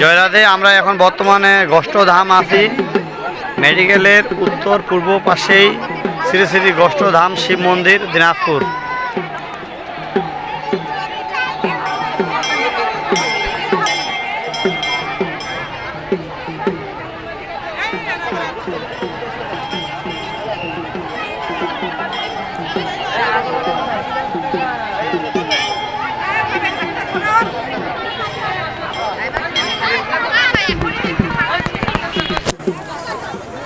জয়রাধে, আমরা এখন বর্তমানে গোষ্ঠধাম আছি। মেডিকেলের উত্তর পূর্ব পাশেই শ্রী শ্রী গোষ্ঠধাম শিব মন্দির, দিনাজপুর।